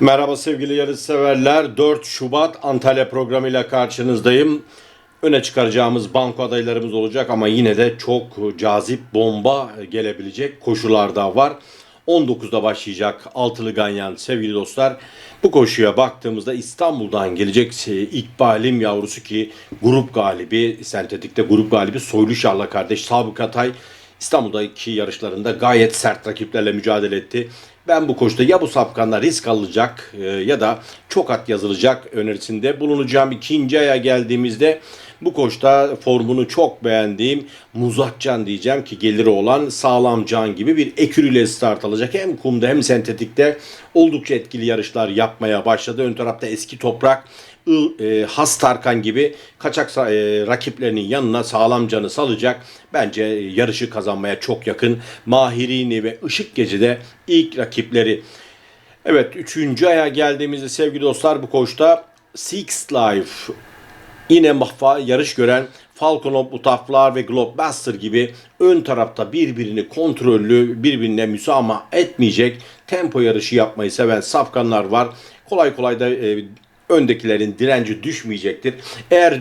Merhaba sevgili yarışseverler. 4 Şubat Antalya programıyla karşınızdayım. Öne çıkaracağımız banko adaylarımız olacak ama yine de çok cazip bomba gelebilecek koşular da var. 19'da başlayacak Altılı Ganyan sevgili dostlar. Bu koşuya baktığımızda İstanbul'dan gelecek e, İkbal'im yavrusu ki grup galibi, sentetikte grup galibi Soylu Şarla kardeş Sabık Atay İstanbul'daki yarışlarında gayet sert rakiplerle mücadele etti. Ben bu koşuda ya bu sapkanla risk alacak e, ya da çok at yazılacak önerisinde bulunacağım. ikinci aya geldiğimizde bu koşta formunu çok beğendiğim Muzatcan diyeceğim ki geliri olan Sağlam Can gibi bir ekürüyle start alacak. Hem kumda hem sentetikte oldukça etkili yarışlar yapmaya başladı. Ön tarafta eski toprak e, Has Tarkan gibi kaçak e, rakiplerinin yanına sağlam canı salacak. Bence yarışı kazanmaya çok yakın. Mahirini ve Işık Gece'de ilk rakipleri. Evet 3. aya geldiğimizde sevgili dostlar bu koşta Six Life Yine yarış gören Falcon Utaflar ve Globebuster gibi ön tarafta birbirini kontrollü, birbirine müsamaha etmeyecek tempo yarışı yapmayı seven safkanlar var. Kolay kolay da e, öndekilerin direnci düşmeyecektir. Eğer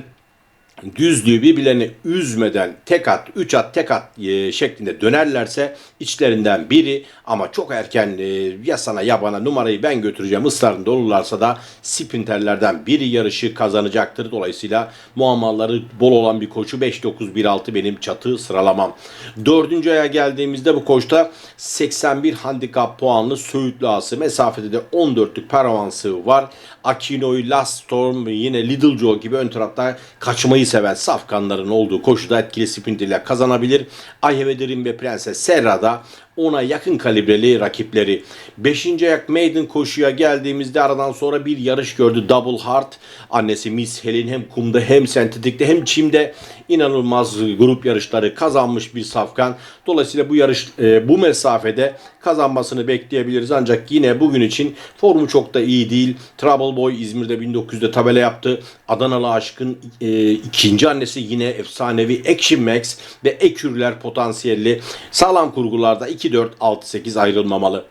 düzlüğü birbirlerini üzmeden tek at, üç at, tek at e, şeklinde dönerlerse içlerinden biri ama çok erken e, ya sana ya bana numarayı ben götüreceğim ısrarında olurlarsa da sprinterlerden biri yarışı kazanacaktır. Dolayısıyla muammaları bol olan bir koşu 5-9-1-6 benim çatı sıralamam. Dördüncü aya geldiğimizde bu koşta 81 handikap puanlı Söğütlü Ası mesafede de 14'lük paravansı var. Akino'yu Last Storm yine Little Joe gibi ön tarafta kaçmayı seven safkanların olduğu koşuda etkili sprintiyle kazanabilir. Ayheve ve Prenses Serra da 10'a yakın kalibreli rakipleri. 5. ayak maiden koşuya geldiğimizde aradan sonra bir yarış gördü. Double Heart annesi Miss Helen hem kumda hem sentetikte hem çimde inanılmaz grup yarışları kazanmış bir safkan. Dolayısıyla bu yarış e, bu mesafede kazanmasını bekleyebiliriz. Ancak yine bugün için formu çok da iyi değil. Trouble Boy İzmir'de 1900'de tabela yaptı. Adanalı Aşkın e, ikinci annesi yine efsanevi Action Max ve Ekürler potansiyelli. Sağlam kurgularda iki 2-4-6-8 ayrılmamalı.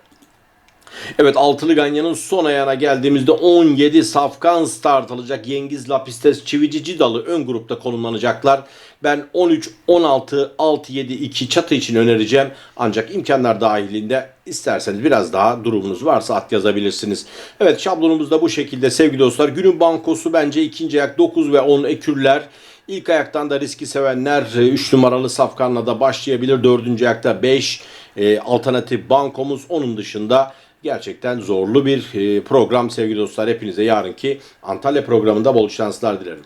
Evet altılı ganyanın son ayağına geldiğimizde 17 safkan start alacak. Yengiz Lapistes Çivici Cidalı ön grupta konumlanacaklar. Ben 13, 16, 6, 7, 2 çatı için önereceğim. Ancak imkanlar dahilinde isterseniz biraz daha durumunuz varsa at yazabilirsiniz. Evet şablonumuz da bu şekilde sevgili dostlar. Günün bankosu bence ikinci ayak 9 ve 10 ekürler. İlk ayaktan da riski sevenler 3 numaralı safkanla da başlayabilir. 4. ayakta 5 e, alternatif bankomuz. Onun dışında gerçekten zorlu bir e, program sevgili dostlar. Hepinize yarınki Antalya programında bol şanslar dilerim.